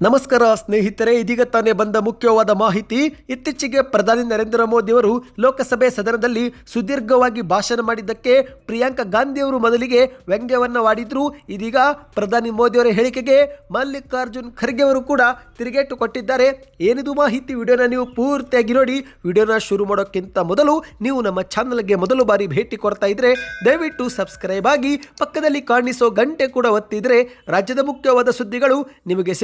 ನಮಸ್ಕಾರ ಸ್ನೇಹಿತರೆ, ಇದೀಗ ತಾನೇ ಬಂದ ಮುಖ್ಯವಾದ ಮಾಹಿತಿ. ಇತ್ತೀಚೆಗೆ ಪ್ರಧಾನಿ ನರೇಂದ್ರ ಮೋದಿ ಅವರು ಲೋಕಸಭೆ ಸದನದಲ್ಲಿ ಸುದೀರ್ಘವಾಗಿ ಭಾಷಣ ಮಾಡಿದ್ದಕ್ಕೆ ಪ್ರಿಯಾಂಕಾ ಗಾಂಧಿ ಅವರು ಮೊದಲಿಗೆ ವ್ಯಂಗ್ಯವನ್ನವಾಡಿದ್ರು ಇದೀಗ ಪ್ರಧಾನಿ ಮೋದಿ ಅವರ ಹೇಳಿಕೆಗೆ ಮಲ್ಲಿಕಾರ್ಜುನ್ ಖರ್ಗೆ ಅವರು ಕೂಡ ತಿರುಗೇಟು ಕೊಟ್ಟಿದ್ದಾರೆ. ಏನಿದು ಮಾಹಿತಿ? ವಿಡಿಯೋನ ನೀವು ಪೂರ್ತಿಯಾಗಿ ನೋಡಿ. ವಿಡಿಯೋನ ಶುರು ಮಾಡೋಕ್ಕಿಂತ ಮೊದಲು ನೀವು ನಮ್ಮ ಚಾನಲ್ಗೆ ಮೊದಲು ಬಾರಿ ಭೇಟಿ ಕೊಡ್ತಾ ಇದ್ರೆ ದಯವಿಟ್ಟು ಸಬ್ಸ್ಕ್ರೈಬ್ ಆಗಿ ಪಕ್ಕದಲ್ಲಿ ಕಾಣಿಸೋ ಗಂಟೆ ಕೂಡ ಒತ್ತಿದ್ರೆ ರಾಜ್ಯದ ಮುಖ್ಯವಾದ ಸುದ್ದಿಗಳು ನಿಮಗೆ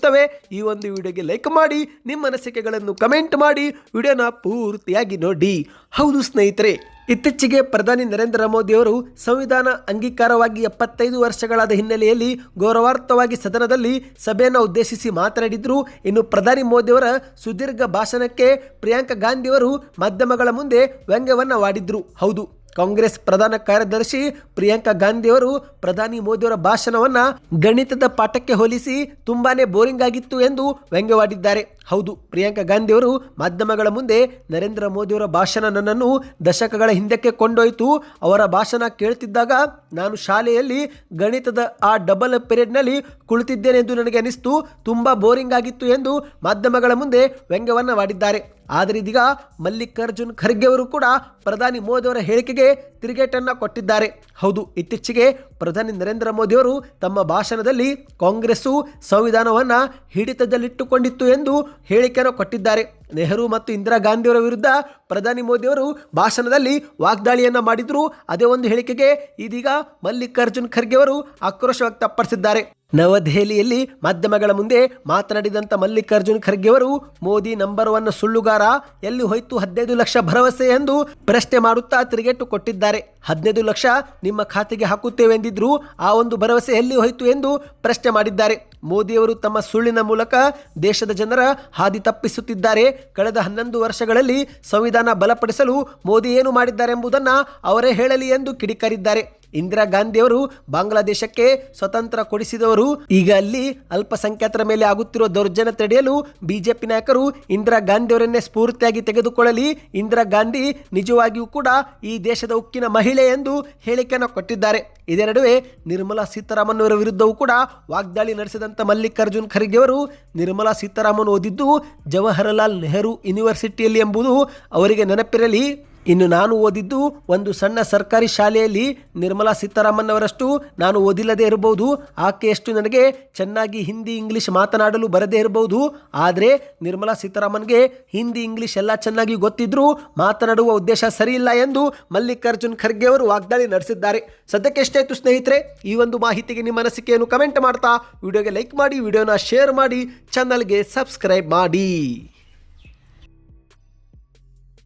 ಸಿಗುತ್ತಿರುತ್ತವೆ ಈ ಒಂದು ವಿಡಿಯೋಗೆ ಲೈಕ್ ಮಾಡಿ, ನಿಮ್ಮ ಅನಿಸಿಕೆಗಳನ್ನು ಕಮೆಂಟ್ ಮಾಡಿ, ವಿಡಿಯೋನ ಪೂರ್ತಿಯಾಗಿ ನೋಡಿ. ಹೌದು ಸ್ನೇಹಿತರೆ, ಇತ್ತೀಚೆಗೆ ಪ್ರಧಾನಿ ನರೇಂದ್ರ ಮೋದಿ ಅವರು ಸಂವಿಧಾನ ಅಂಗೀಕಾರವಾಗಿ ಎಪ್ಪತ್ತೈದು ವರ್ಷಗಳಾದ ಹಿನ್ನೆಲೆಯಲ್ಲಿ ಗೌರವಾರ್ಥವಾಗಿ ಸದನದಲ್ಲಿ ಸಭೆಯನ್ನು ಉದ್ದೇಶಿಸಿ ಮಾತನಾಡಿದ್ರು. ಇನ್ನು ಪ್ರಧಾನಿ ಮೋದಿಯವರ ಸುದೀರ್ಘ ಭಾಷಣಕ್ಕೆ ಪ್ರಿಯಾಂಕಾ ಗಾಂಧಿಯವರು ಮಾಧ್ಯಮಗಳ ಮುಂದೆ ವ್ಯಂಗ್ಯವನ್ನು ವಾಡಿದ್ರು. ಹೌದು. ಕಾಂಗ್ರೆಸ್ ಪ್ರಧಾನ ಕಾರ್ಯದರ್ಶಿ ಪ್ರಿಯಾಂಕಾ ಗಾಂಧಿಯವರು ಪ್ರಧಾನಿ ಮೋದಿಯವರ ಭಾಷಣವನ್ನ ಗಣಿತದ ಪಾಠಕ್ಕೆ ಹೋಲಿಸಿ ತುಂಬಾನೇ ಬೋರಿಂಗ್ ಆಗಿತ್ತು ಎಂದು ವ್ಯಂಗ್ಯವಾಡಿದ್ದಾರೆ. ಹೌದು, ಪ್ರಿಯಾಂಕಾ ಗಾಂಧಿಯವರು ಮಾಧ್ಯಮಗಳ ಮುಂದೆ ನರೇಂದ್ರ ಮೋದಿಯವರ ಭಾಷಣ ನನ್ನನ್ನು ದಶಕಗಳ ಹಿಂದಕ್ಕೆ ಕೊಂಡೊಯ್ತು. ಅವರ ಭಾಷಣ ಕೇಳ್ತಿದ್ದಾಗ ನಾನು ಶಾಲೆಯಲ್ಲಿ ಗಣಿತದ ಆ ಡಬಲ್ ಪೀರಿಯಡ್ನಲ್ಲಿ ಕುಳಿತಿದ್ದೇನೆ ಎಂದು ನನಗೆ ಅನಿಸ್ತು. ತುಂಬ ಬೋರಿಂಗ್ ಆಗಿತ್ತು ಎಂದು ಮಾಧ್ಯಮಗಳ ಮುಂದೆ ವ್ಯಂಗ್ಯವನ್ನು ಮಾಡಿದ್ದಾರೆ. ಆದರೆ ಇದೀಗ ಮಲ್ಲಿಕಾರ್ಜುನ್ ಖರ್ಗೆ ಅವರು ಕೂಡ ಪ್ರಧಾನಿ ಮೋದಿಯವರ ಹೇಳಿಕೆಗೆ ತಿರುಗೇಟನ್ನು ಕೊಟ್ಟಿದ್ದಾರೆ. ಹೌದು, ಇತ್ತೀಚೆಗೆ ಪ್ರಧಾನಿ ನರೇಂದ್ರ ಮೋದಿಯವರು ತಮ್ಮ ಭಾಷಣದಲ್ಲಿ ಕಾಂಗ್ರೆಸ್ಸು ಸಂವಿಧಾನವನ್ನು ಹಿಡಿತದಲ್ಲಿಟ್ಟುಕೊಂಡಿತ್ತು ಎಂದು ಹೇಳಿಕೆಯನ್ನು ಕೊಟ್ಟಿದ್ದಾರೆ. ನೆಹರು ಮತ್ತು ಇಂದಿರಾ ಗಾಂಧಿಯವರ ವಿರುದ್ಧ ಪ್ರಧಾನಿ ಮೋದಿಯವರು ಭಾಷಣದಲ್ಲಿ ವಾಗ್ದಾಳಿಯನ್ನು ಮಾಡಿದ್ರು. ಅದೇ ಒಂದು ಹೇಳಿಕೆಗೆ ಇದೀಗ ಮಲ್ಲಿಕಾರ್ಜುನ್ ಖರ್ಗೆ ಅವರು ಆಕ್ರೋಶ ವ್ಯಕ್ತಪಡಿಸಿದ್ದಾರೆ. ನವದೆಹಲಿಯಲ್ಲಿ ಮಾಧ್ಯಮಗಳ ಮುಂದೆ ಮಾತನಾಡಿದಂಥ ಮಲ್ಲಿಕಾರ್ಜುನ್ ಖರ್ಗೆ ಅವರು, ಮೋದಿ ನಂಬರ್ ಒನ್ ಸುಳ್ಳುಗಾರ, ಎಲ್ಲಿ ಹೋಯ್ತು ಹದಿನೈದು ಲಕ್ಷ ಭರವಸೆ ಎಂದು ಪ್ರಶ್ನೆ ಮಾಡುತ್ತಾ ತಿರುಗೇಟು ಕೊಟ್ಟಿದ್ದಾರೆ. ಹದಿನೈದು ಲಕ್ಷ ನಿಮ್ಮ ಖಾತೆಗೆ ಹಾಕುತ್ತೇವೆ ಎಂದಿದ್ರು, ಆ ಒಂದು ಭರವಸೆ ಎಲ್ಲಿ ಹೋಯ್ತು ಎಂದು ಪ್ರಶ್ನೆ ಮಾಡಿದ್ದಾರೆ. ಮೋದಿಯವರು ತಮ್ಮ ಸುಳ್ಳಿನ ಮೂಲಕ ದೇಶದ ಜನರ ಹಾದಿ ತಪ್ಪಿಸುತ್ತಿದ್ದಾರೆ. ಕಳೆದ ಹನ್ನೊಂದು ವರ್ಷಗಳಲ್ಲಿ ಸಂವಿಧಾನ ಬಲಪಡಿಸಲು ಮೋದಿ ಏನು ಮಾಡಿದ್ದಾರೆ ಎಂಬುದನ್ನು ಅವರೇ ಹೇಳಲಿ ಎಂದು ಕಿಡಿಕಾರಿದ್ದಾರೆ. ಇಂದಿರಾ ಗಾಂಧಿಯವರು ಬಾಂಗ್ಲಾದೇಶಕ್ಕೆ ಸ್ವತಂತ್ರ ಕೊಡಿಸಿದವರು. ಈಗ ಅಲ್ಲಿ ಅಲ್ಪಸಂಖ್ಯಾತರ ಮೇಲೆ ಆಗುತ್ತಿರುವ ದೌರ್ಜನ್ಯ ತಡೆಯಲು ಬಿಜೆಪಿ ನಾಯಕರು ಇಂದಿರಾ ಗಾಂಧಿಯವರನ್ನೇ ಸ್ಫೂರ್ತಿಯಾಗಿ ತೆಗೆದುಕೊಳ್ಳಲಿ. ಇಂದಿರಾ ಗಾಂಧಿ ನಿಜವಾಗಿಯೂ ಕೂಡ ಈ ದೇಶದ ಉಕ್ಕಿನ ಮಹಿಳೆ ಎಂದು ಹೇಳಿಕೆಯನ್ನು ಕೊಟ್ಟಿದ್ದಾರೆ. ಇದೇ ನಡುವೆ ನಿರ್ಮಲಾ ಸೀತಾರಾಮನ್ ಅವರ ವಿರುದ್ಧವೂ ಕೂಡ ವಾಗ್ದಾಳಿ ನಡೆಸಿದಂಥ ಮಲ್ಲಿಕಾರ್ಜುನ್ ಖರ್ಗೆ ಅವರು ನಿರ್ಮಲಾ ಸೀತಾರಾಮನ್ ಓದಿದ್ದು ಜವಾಹರಲಾಲ್ ನೆಹರು ಯೂನಿವರ್ಸಿಟಿಯಲ್ಲಿ ಎಂಬುದು ಅವರಿಗೆ ನೆನಪಿರಲಿ. ಇನ್ನು ನಾನು ಓದಿದ್ದು ಒಂದು ಸಣ್ಣ ಸರ್ಕಾರಿ ಶಾಲೆಯಲ್ಲಿ ನಿರ್ಮಲಾ ಸೀತಾರಾಮನ್ ಅವರಷ್ಟು ನಾನು ಓದಿಲ್ಲದೆ ಇರಬಹುದು. ಆಕೆಯಷ್ಟು ನನಗೆ ಚೆನ್ನಾಗಿ ಹಿಂದಿ, ಇಂಗ್ಲೀಷ್ ಮಾತನಾಡಲು ಬರದೇ ಇರಬಹುದು. ಆದರೆ ನಿರ್ಮಲಾ ಸೀತಾರಾಮನ್ಗೆ ಹಿಂದಿ, ಇಂಗ್ಲೀಷ್ ಎಲ್ಲ ಚೆನ್ನಾಗಿ ಗೊತ್ತಿದ್ದರೂ ಮಾತನಾಡುವ ಉದ್ದೇಶ ಸರಿಯಿಲ್ಲ ಎಂದು ಮಲ್ಲಿಕಾರ್ಜುನ್ ಖರ್ಗೆ ಅವರು ವಾಗ್ದಾಳಿ ನಡೆಸಿದ್ದಾರೆ. ಸದ್ಯಕ್ಕೆ ಎಷ್ಟಾಯಿತು ಸ್ನೇಹಿತರೆ, ಈ ಒಂದು ಮಾಹಿತಿಗೆ ನಿಮ್ಮ ಅನಿಸಿಕೆಯನ್ನು ಕಮೆಂಟ್ ಮಾಡ್ತಾ, ವಿಡಿಯೋಗೆ ಲೈಕ್ ಮಾಡಿ, ವಿಡಿಯೋನ ಶೇರ್ ಮಾಡಿ, ಚಾನಲ್ಗೆ ಸಬ್ಸ್ಕ್ರೈಬ್ ಮಾಡಿ.